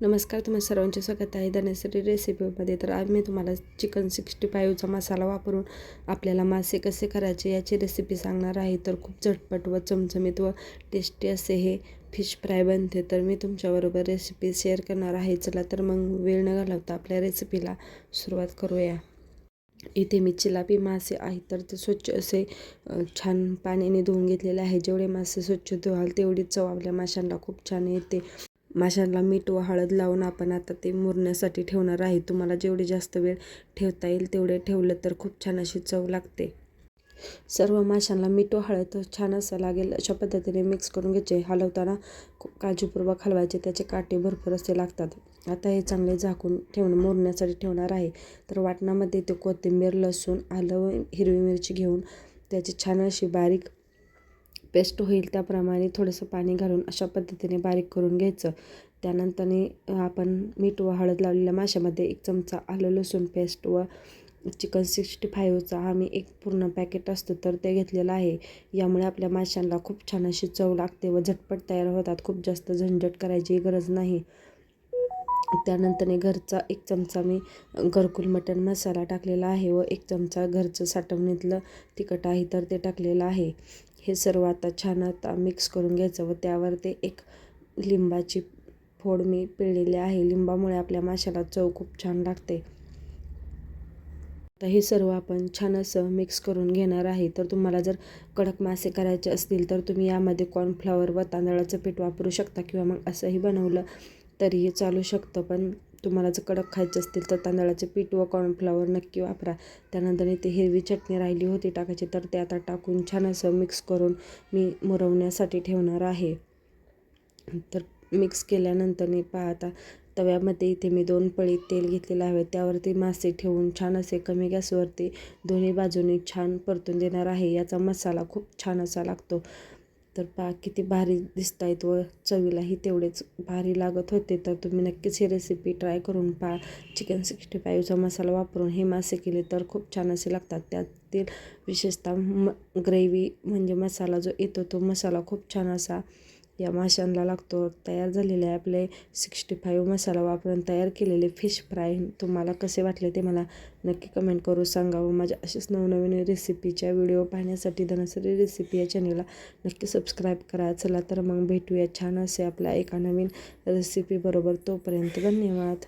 नमस्कार तुम्हाला सर्वांचे स्वागत आहे धनेसरी रेसिपीमध्ये. तर आज मी तुम्हाला चिकन सिक्स्टी फाईव्हचा मसाला वापरून आपल्याला मासे कसे करायचे याची रेसिपी सांगणार आहे. तर खूप झटपट व चमचमीत व टेस्टी असे हे फिश फ्राय बनते. तर मी तुमच्याबरोबर रेसिपी शेअर करणार आहे. चला तर मग वेळ न घालवता आपल्या रेसिपीला सुरुवात करूया. इथे मी चिलापी मासे आहेत तर ते स्वच्छ असे छान पाण्याने धुवून घेतलेले आहे. जेवढे मासे स्वच्छ धुवाल तेवढी चव आपल्या माशांना खूप छान येते. माशांना मीठ व हळद लावून आपण आता ते मुरण्यासाठी ठेवणार आहे. तुम्हाला जेवढे जास्त वेळ ठेवता येईल तेवढे ठेवलं तर खूप छान अशी चव लागते. सर्व माशांना मीठ व हळद छान असं लागेल अशा पद्धतीने मिक्स करून घ्यायचे. हलवताना काळजीपूर्वक हलवायचे त्याचे काटे भरपूर असे लागतात. आता हे चांगले झाकून ठेवून मोरण्यासाठी ठेवणार आहे. तर वाटणामध्ये ते कोथिंबीर लसूण आलं हिरवी मिरची घेऊन त्याची छान अशी बारीक पेस्ट होईल त्याप्रमाणे थोडंसं पाणी घालून अशा पद्धतीने बारीक करून घ्यायचं. त्यानंतरने आपण मीठ व हळद लावलेल्या माशामध्ये एक चमचा आलं लसूण पेस्ट व चिकन सिक्स्टी फाईव्हचा आम्ही एक पूर्ण पॅकेट असतो तर ते घेतलेलं आहे. यामुळे आपल्या माशांना खूप छान अशी चव लागते व झटपट तयार होतात. खूप जास्त झंझट करायची गरज नाही. त्यानंतरने घरचा एक चमचा मी घरकुल मटण मसाला टाकलेला आहे व एक चमचा घरचं साठवणीतलं तिखट आहे तर ते टाकलेलं आहे. हे सर्व आता छान आता मिक्स करून घ्यायचं व त्यावर ते एक लिंबाची फोड मी पिळलेली आहे. लिंबामुळे आपल्या माशाला चव खूप छान लागते. तर हे सर्व आपण छान असं मिक्स करून घेणार आहे. तर तुम्हाला जर कडक मासे करायचे असतील तर तुम्ही यामध्ये कॉर्नफ्लॉवर व तांदळाचं पीठ वापरू शकता किंवा मग असंही बनवलं तरीही चालू शकतं पण तुम्हाला जर कडक खायचे असतील तर तांदळाचे पीठ व कॉर्नफ्लॉवर नक्की वापरा. त्यानंतर इथे हिरवी चटणी राहिली होती टाकायची तर ते आता टाकून छान असं मिक्स करून मी मुरवण्यासाठी ठेवणार आहे. तर मिक्स केल्यानंतर मी पाहता तव्यामध्ये इथे मी दोन पळी तेल घेतलेलं आहे. त्यावरती मासे ठेवून छान असे कमी गॅसवरती दोन्ही बाजूने छान परतून देणार आहे. याचा मसाला खूप छान असा लागतो. तर पा किती भारी दिसत आहेत व चवीलाही तेवढेच भारी लागत होते. तर तुम्ही नक्कीच ही रेसिपी ट्राय करून पहा. चिकन सिक्स्टी फाईव्हचा मसाला वापरून हे मासे केले तर खूप छान असे लागतात. त्यातील विशेषतः म ग्रेव्ही म्हणजे मसाला जो येतो तो मसाला खूप छान असा या माशांना लागतो. तयार झालेले आपले सिक्स्टी फाईव्ह मसाला वापरून तयार केलेले फिश फ्राय तुम्हाला कसे वाटले ते मला नक्की कमेंट करू सांगा व माझ्या अशाच नवनवीन रेसिपीच्या व्हिडिओ पाहण्यासाठी धनसरी रेसिपी या चॅनलला नक्की सबस्क्राईब करा. चला तर मग भेटूया छान असे आपल्या एका नवीन रेसिपीबरोबर तोपर्यंत धन्यवाद.